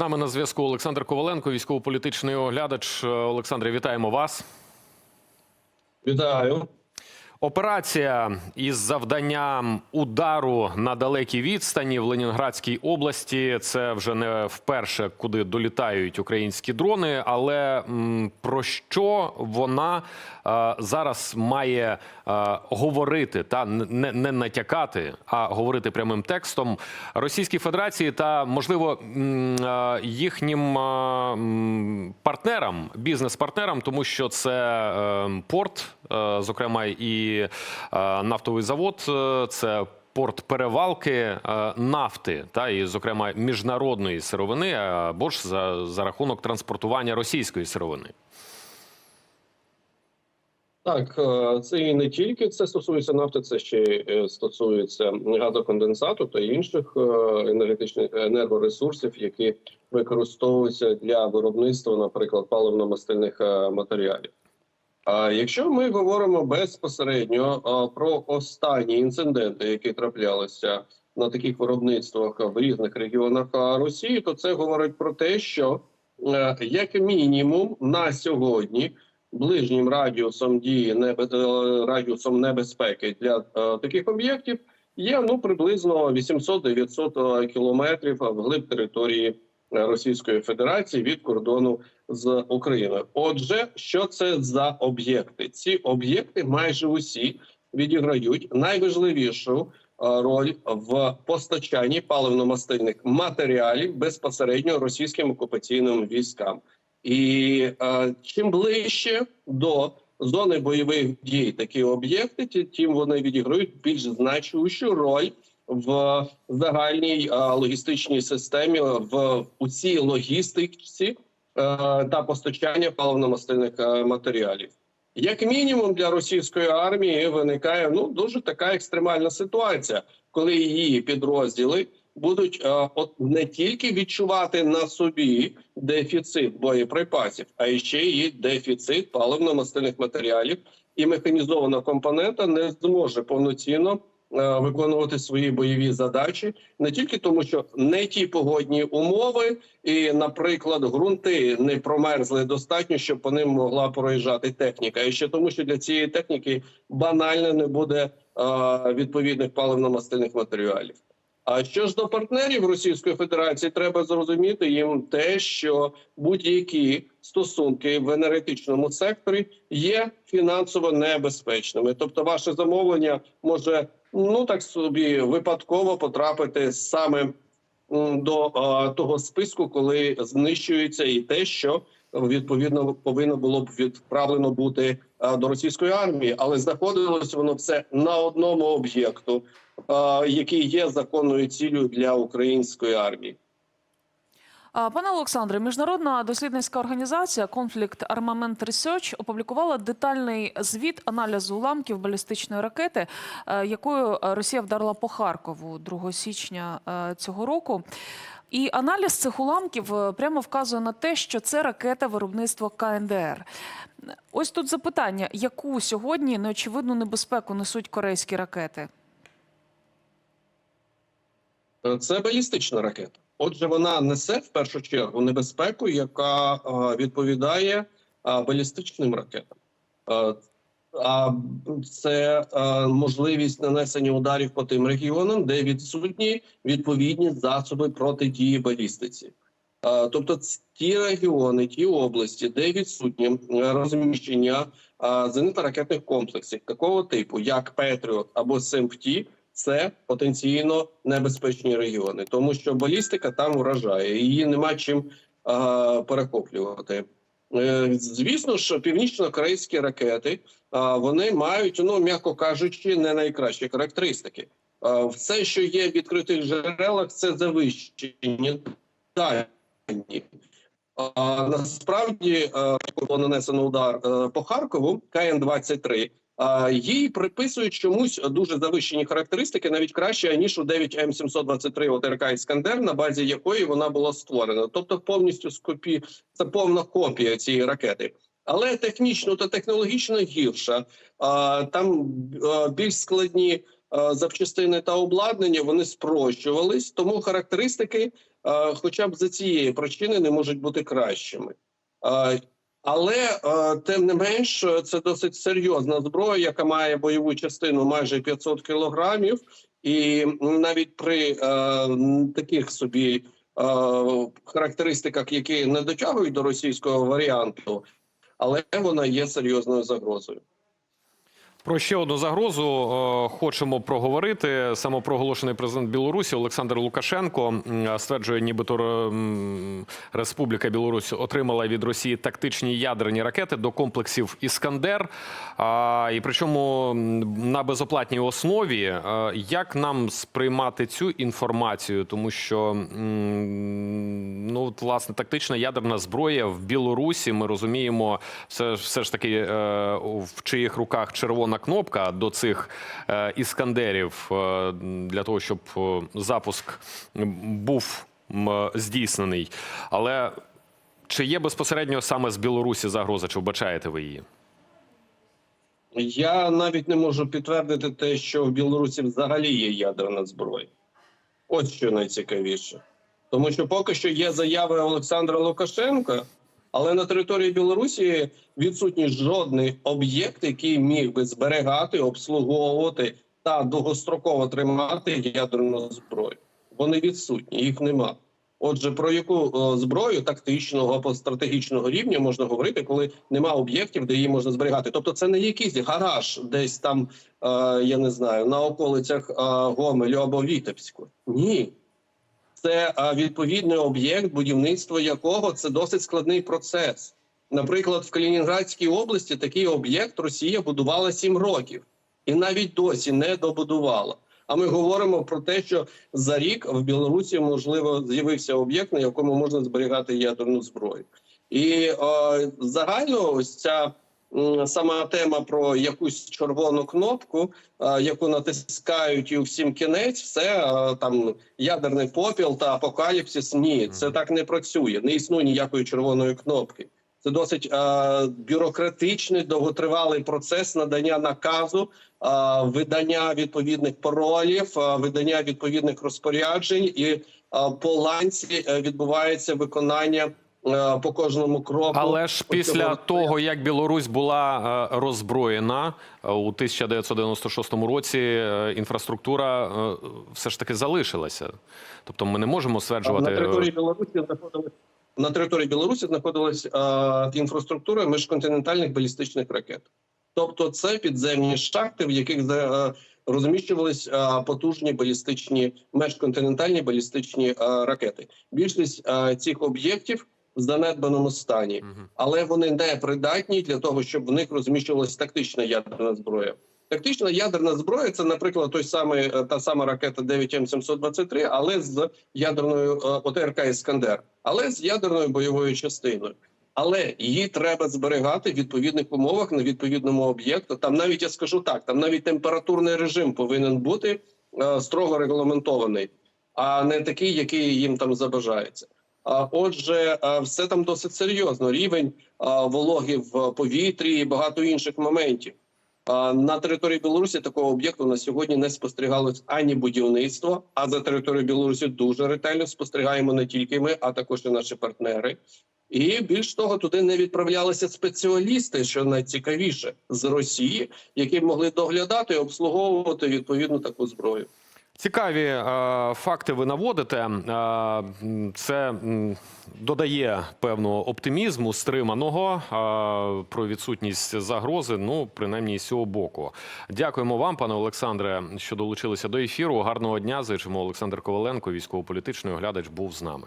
Нами на зв'язку Олександр Коваленко, військово-політичний оглядач. Е, Олександре, вітаємо вас. Вітаю. Операція із завданням удару на далекій відстані в Ленінградській області. Це вже не вперше, куди долітають українські дрони. Але про що вона е, зараз має е, говорити та не, не натякати, а говорити прямим текстом Російській Федерації та можливо е, їхнім партнерам, бізнес-партнерам, тому що це порт, зокрема і е, нафтовий завод, е, це порт перевалки е, нафти, та і, зокрема, міжнародної сировини, або ж за, за рахунок транспортування російської сировини. Так, це і не тільки це стосується нафти, це ще стосується газоконденсату та інших енергетичних енергоресурсів, які використовуються для виробництва, наприклад, паливно-мастильних матеріалів. Якщо ми говоримо безпосередньо про останні інциденти, які траплялися на таких виробництвах в різних регіонах Росії, то це говорить про те, що е, як мінімум на сьогодні ближнім радіусом дії е, радіусом небезпеки для е, таких об'єктів є ну приблизно 800-900 кілометрів вглиб території Російської Федерації від кордону з Україною. Отже, що це за об'єкти? Ці об'єкти майже усі відіграють найважливішу е, роль в постачанні паливно-мастильних матеріалів безпосередньо російським окупаційним військам. І е, чим ближче до зони бойових дій такі об'єкти, тим вони відіграють більш значущу роль в загальній е, логістичній системі, в у цій логістиці е, та постачання паливно-мастильних е, матеріалів. Як мінімум для російської армії виникає ну дуже така екстремальна ситуація, коли її підрозділи будуть е, от не тільки відчувати на собі дефіцит боєприпасів, а ще й дефіцит паливно-мастильних матеріалів, і механізована компонента не зможе повноцінно виконувати свої бойові задачі не тільки тому, що не ті погодні умови, і, наприклад, ґрунти не промерзли достатньо, щоб по ним могла проїжджати техніка, і ще тому, що для цієї техніки банально не буде е, відповідних паливно-мастильних матеріалів. А що ж до партнерів Російської Федерації, треба зрозуміти їм те, що будь-які стосунки в енергетичному секторі є фінансово небезпечними. Тобто, ваше замовлення може ну так собі випадково потрапити саме до а, того списку, коли знищується і те, що відповідно повинно було б відправлено бути а, до російської армії, але знаходилось воно все на одному об'єкту, який є законною цілею для української армії. Пане Олександре, міжнародна дослідницька організація Conflict Armament Research опублікувала детальний звіт аналізу уламків балістичної ракети, е, якою е, Росія вдарила по Харкову 2 січня е, цього року. І аналіз цих уламків е, прямо вказує на те, що це ракета виробництва КНДР. Ось тут запитання: яку сьогодні неочевидну небезпеку несуть корейські ракети? Це балістична ракета. Отже, вона несе в першу чергу небезпеку, яка е, відповідає е, балістичним ракетам. Е, А це е, можливість нанесення ударів по тим регіонам, де відсутні відповідні засоби протидії балістиці. Е, Тобто, ті регіони, ті області, де відсутні е, розміщення е, зенитно-ракетних комплексів такого типу, як Петріот або СМФТ, це потенційно небезпечні регіони, тому що балістика там вражає, її нема чим е, перехоплювати. Е, звісно ж, північно-корейські ракети вони мають, ну м'яко кажучи, не найкращі характеристики. Все, що є в відкритих джерелах, це завищені дані. А насправді е, було нанесено удар е, по Харкову КН-23, а, їй приписують чомусь дуже завищені характеристики, навіть краще ніж у 9М723 ОТРК Іскандер, на базі якої вона була створена. Тобто, повністю скопі це повна копія цієї ракети. Але технічно та технологічно гірша. Там більш складні запчастини та обладнання вони спрощувались, тому характеристики хоча б за цієї причини не можуть бути кращими. Але е, тим не менш, е, це досить серйозна зброя, яка має бойову частину майже 500 кілограмів, і навіть при е, таких собі е, характеристиках, які не дотягують до російського варіанту, але вона є серйозною загрозою. Про ще одну загрозу е, хочемо проговорити. Самопроголошений президент Білорусі Олександр Лукашенко стверджує, нібито Республіка Білорусь отримала від Росії тактичні ядерні ракети до комплексів Іскандер. І причому на безоплатній основі. Е, Як нам сприймати цю інформацію? Тому що ну власне тактична ядерна зброя в Білорусі. Ми розуміємо, все, все ж таки е, в чиїх руках червона кнопка до цих е, іскандерів е, для того, щоб е, запуск був здійснений. Але чи є безпосередньо саме з Білорусі загроза? Чи вбачаєте ви її? Я навіть не можу підтвердити те, що в Білорусі взагалі є ядерна зброя. Ось що найцікавіше. Тому що поки що є заяви Олександра Лукашенка, але на території Білорусі відсутній жодний об'єкт, який міг би зберігати, обслуговувати та довгостроково тримати ядерну зброю. Вони відсутні, їх нема. Отже, про яку е, зброю тактичного або стратегічного рівня можна говорити, коли нема об'єктів, де її можна зберігати? Тобто, це не якийсь гараж, десь там е, я не знаю на околицях е, Гомелю або Вітебську. Ні, це відповідний об'єкт, будівництво якого це досить складний процес. Наприклад, в Калінінградській області такий об'єкт Росія будувала сім років і навіть досі не добудувала. А ми говоримо про те, що за рік в Білорусі можливо з'явився об'єкт, на якому можна зберігати ядерну зброю. І е, загально ось ця сама тема про якусь червону кнопку, яку натискають і всім кінець, все там ядерний попіл та апокаліпсис. Ні, це так не працює. Не існує ніякої червоної кнопки. Це досить е, бюрократичний довготривалий процес надання наказу, е, видання відповідних паролів, е, видання відповідних розпоряджень, і е, по ланці е, відбувається виконання по кожному кроку. Але ж після того, як Білорусь була е, роззброєна е, у 1996 році, е, інфраструктура е, все ж таки залишилася. Тобто ми не можемо стверджувати. на е, території Білорусі знаходилась на території Білорусі знаходилась е, інфраструктура міжконтинентальних балістичних ракет. Тобто, це підземні шахти, в яких е, розміщувались е, потужні балістичні межконтинентальні балістичні е, ракети. Більшість е, цих об'єктів в занедбаному стані, але вони не придатні для того, щоб в них розміщувалась тактична ядерна зброя. Тактична ядерна зброя це, наприклад, той самий е, та сама ракета 9М723, але з ядерною е, ОТРК Іскандер, але з ядерною бойовою частиною. Але її треба зберігати в відповідних умовах на відповідному об'єкту. Там навіть я скажу так: там навіть температурний режим повинен бути е, строго регламентований, а не такий, який їм там забажається. Отже, все там досить серйозно. Рівень вологи в повітрі і багато інших моментів. На території Білорусі такого об'єкту на сьогодні не спостерігалось ані будівництво. А за територією Білорусі дуже ретельно спостерігаємо не тільки ми, а також і наші партнери. І більш того, туди не відправлялися спеціалісти, що найцікавіше з Росії, які могли доглядати і обслуговувати відповідну таку зброю. Цікаві е, факти ви наводите. Е, це додає певного оптимізму, стриманого е, про відсутність загрози. Ну, принаймні з цього боку. Дякуємо вам, пане Олександре, що долучилися до ефіру. Гарного дня. Зичимо Олександр Коваленко, військово-політичний оглядач, був з нами.